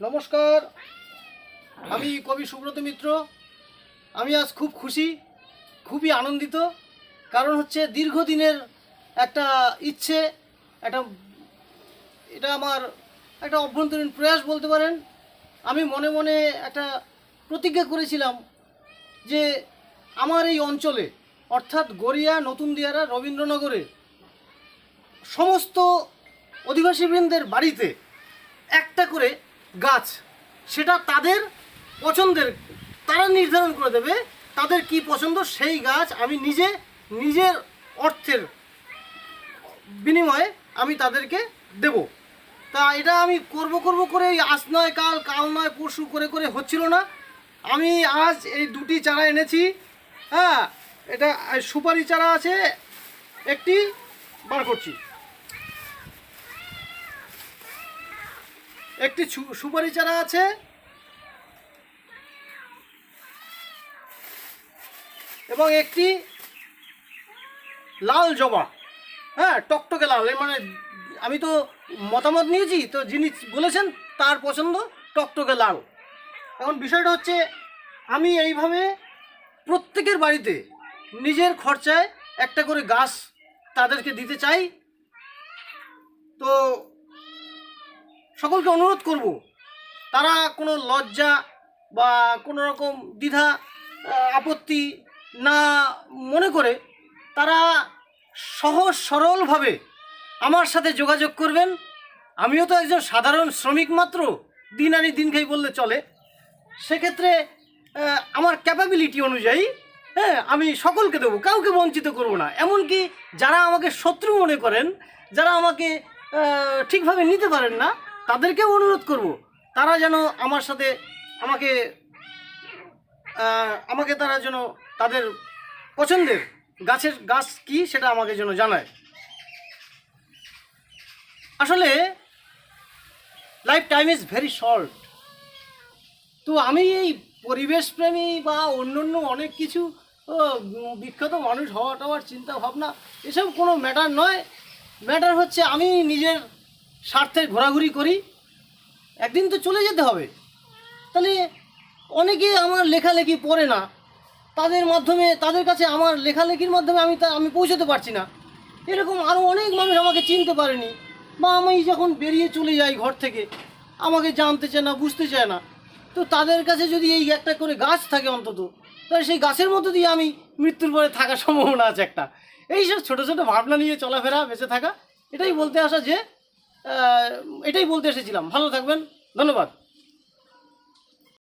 নমস্কার। আমি কবি সুব্রত মিত্র। আমি আজ খুব খুশি, খুবই আনন্দিত। কারণ হচ্ছে দীর্ঘদিনের একটা ইচ্ছে, একটা, এটা আমার একটা অভ্যন্তরীণ প্রয়াস বলতে পারেন। আমি মনে মনে একটা প্রতিজ্ঞা করেছিলাম যে আমার এই অঞ্চলে, অর্থাৎ গড়িয়া নতুন দিয়ারা রবীন্দ্রনগরে, সমস্ত অধিবাসীবৃন্দের বাড়িতে একটা করে গাছ, সেটা তাদের পছন্দের, তারা নির্ধারণ করে দেবে তাদের কি পছন্দ, সেই গাছ আমি নিজে, নিজের অর্থের বিনিময়ে আমি তাদেরকে দেব। তা এটা আমি করব করব করে আজ নয়, কাল কাল নয়, পরশু করে করে হচ্ছিল না। আমি আজ এই দুটি চারা এনেছি হ্যাঁ এটা সুপারি চারা আছে, একটি বার করছি। একটি সুপারি চারা আছে। এবং একটি লাল জবা। হ্যাঁ টকটকে লাল। মানে আমি তো মতামত নিয়েছি, তো যিনি বলেছেন তার পছন্দ টকটকে লাল। এখন বিষয়টা হচ্ছে, আমি এইভাবে প্রত্যেকের বাড়িতে নিজের খরচায় একটা করে গাছ তাদেরকে দিতে চাই। তো সকলকে অনুরোধ করব, তারা কোনো লজ্জা বা কোনো রকম দ্বিধা আপত্তি না মনে করে তারা সহজ সরলভাবে আমার সাথে যোগাযোগ করবেন। আমিও তো একজন সাধারণ শ্রমিক মাত্র, দিন আনি দিন খাই বললে চলে। সেক্ষেত্রে আমার ক্যাপাবিলিটি অনুযায়ী হ্যাঁ আমি সকলকে দেবো, কাউকে বঞ্চিত করব না। এমনকি যারা আমাকে শত্রু মনে করেন, যারা আমাকে ঠিকভাবে নিতে পারেন না তাদেরকেও অনুরোধ করব, তারা যেন আমার সাথে আমাকে আমাকে তারা যেন তাদের পছন্দের গাছের গাছ কি সেটা আমাকে যেন জানায়। আসলে life time is very short তো আমি এই পরিবেশপ্রেমী বা অন্য অন্য অনেক কিছু বিখ্যাত মানুষ হওয়া টাওয়ার চিন্তা ভাবনা, এসব কোনো ম্যাটার নয়। ম্যাটার হচ্ছে আমি নিজের স্বার্থে ঘোরাঘুরি করি, একদিন তো চলে যেতে হবে। তাহলে অনেকে আমার লেখালেখি পড়ে না। তাদের মাধ্যমে, তাদের কাছে আমার লেখালেখির মাধ্যমে আমি তা, আমি পৌঁছতে পারছি না। এরকম আরও অনেক মানুষ আমাকে চিনতে পারেনি বা আমি যখন বেরিয়ে চলে যাই ঘর থেকে, আমাকে জানতে চায় না, বুঝতে চায় না। তো তাদের কাছে যদি এই একটা করে গাছ থাকে অন্তত, তাহলে সেই গাছের মধ্যে দিয়ে আমি মৃত্যুর পরে থাকার সম্ভাবনা আছে একটা। এইসব ছোটো ছোটো ভাবনা নিয়ে চলাফেরা, বেঁচে থাকা, এটাই বলতে আসা যে এটাই বলতে এসেছিলাম। ভালো থাকবেন। ধন্যবাদ।